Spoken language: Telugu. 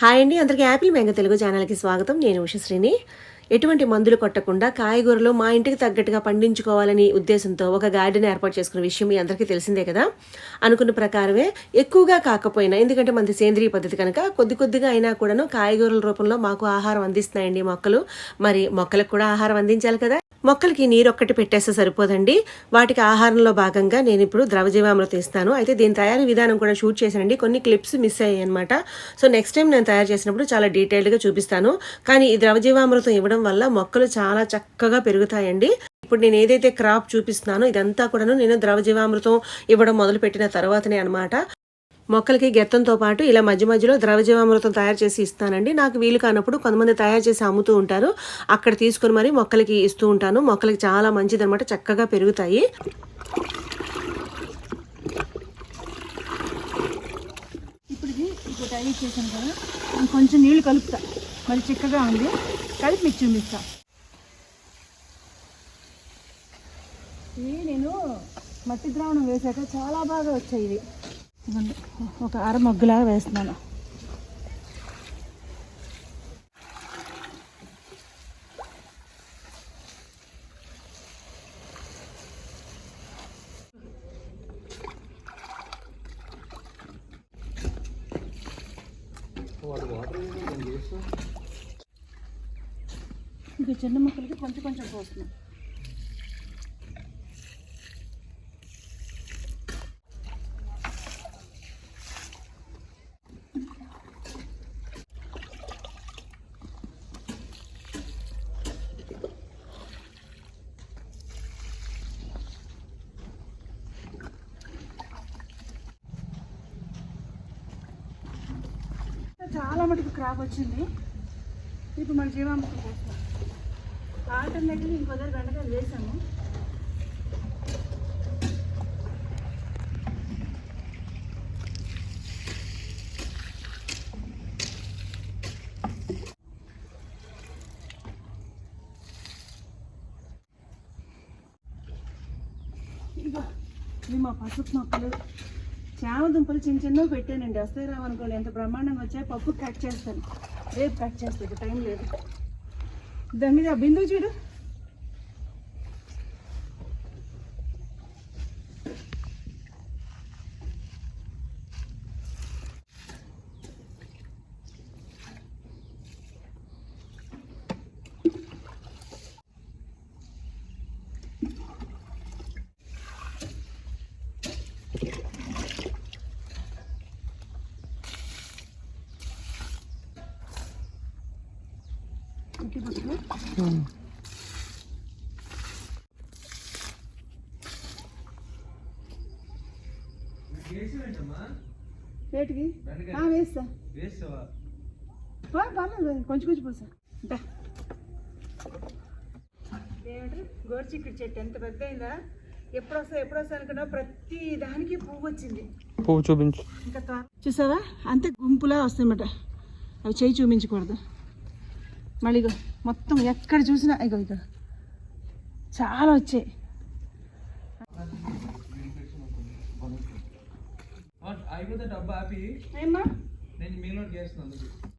హాయ్ అండి. అందరికీ యాపిల్ మ్యాంగో తెలుగు ఛానల్కి స్వాగతం. నేను ఉషశ్రీని. ఎటువంటి మందులు కొట్టకుండా కాయగూరలు మా ఇంటికి తగ్గట్టుగా పండించుకోవాలని ఉద్దేశంతో ఒక గార్డెన్ ఏర్పాటు చేసుకున్న విషయం మీ అందరికీ తెలిసిందే కదా? అనుకున్న ప్రకారమే ఎక్కువగా కాకపోయినా ఎందుకంటే మనది సేంద్రియ పద్ధతి కనుక కొద్ది కొద్దిగా అయినా కూడాను కాయగూరల రూపంలో మాకు ఆహారం అందిస్తున్నాయండి మొక్కలు. మరి మొక్కలకు కూడా ఆహారం అందించాలి కదా? మొక్కలకి నీరు ఒక్కటి పెట్టేస్తే సరిపోదండి. వాటికి ఆహారంలో భాగంగా నేను ఇప్పుడు ద్రవజీవామృతం ఇస్తాను అయితే దీని తయారీ విధానం కూడా షూట్ చేశానండి. కొన్ని క్లిప్స్ మిస్ అయ్యాయి అనమాట సో నెక్స్ట్ టైం నేను తయారు చేసినప్పుడు చాలా డీటెయిల్డ్గా చూపిస్తాను. కానీ ఈ ద్రవజీవామృతం ఇవ్వడం వల్ల మొక్కలు చాలా చక్కగా పెరుగుతాయండి. ఇప్పుడు నేను ఏదైతే క్రాప్ చూపిస్తున్నానో ఇదంతా కూడాను నేను ద్రవజీవామృతం ఇవ్వడం మొదలుపెట్టిన తర్వాతనే అనమాట మొక్కలకి గెత్తంతో పాటు ఇలా మధ్య మధ్యలో ద్రవజీవామృతం తయారు చేసి ఇస్తానండి. నాకు వీలు కానప్పుడు కొంతమంది తయారు చేసి అమ్ముతూ ఉంటారు. అక్కడ తీసుకొని మరి మొక్కలకి ఇస్తూ ఉంటాను. మొక్కలకి చాలా మంచిదన్నమాట. చక్కగా పెరుగుతాయి. ఇప్పటికి ఇది ఇప్పుడు చేశాను కదా. కొంచెం నీళ్ళు కలుపుతా. మరి చిక్కగా ఉంది. కలిపి మీకు చూపిస్తా. నేను మట్టి ద్రావణం వేసాక చాలా బాగా వచ్చాయి ఇవి. ఒక అర మగ్గులాగా వేస్తున్నాను. ఇంకా చిన్న మొక్కలకి కొంచెం కొంచెం పోస్తున్నాం చాలా మటుకు క్రాప్ వచ్చింది. ఇప్పుడు మన జీవామృతం కోసం ఆల్టర్నేటివ్ ఇంకో దగ్గర బెండకాయలు వేసాము. ఇదిగో మా పసుపు మొక్కలు. చామ దుంపలు చిన్న చిన్నవి పెట్టానండి. వస్తే రావనుకోండి ఎంత బ్రహ్మాండంగా వచ్చాయి పప్పు కట్ చేస్తాను. రేపు కట్ చేస్తాను టైం లేదు. దాని మీద బిందువు చూడు. ఇటు రేటుకి ఆ, వేస్తా. పో, పర్లేదు కొంచెం కొంచెం పోసా. ఏమంటారు? గోరుచిక్కుడు చెట్టు ఎంత పెద్ద అయిందా ఎప్పుడు వస్తా ఎప్పుడు వస్తా అనుకున్నా ప్రతి దానికి పువ్వు వచ్చింది. పువ్వు చూపించు. ఇంకా చూసావా? అంతే గుంపులా వస్తాయన్నమాట. అవి చేయి చూపించకూడదు. మళ్ళీ ఇగో మొత్తం ఎక్కడ చూసినా ఇగో ఇగో. చాలా వచ్చాయి. అయిపోతే డబ్బా ఆపి నేను మీలో చేస్తున్నాను.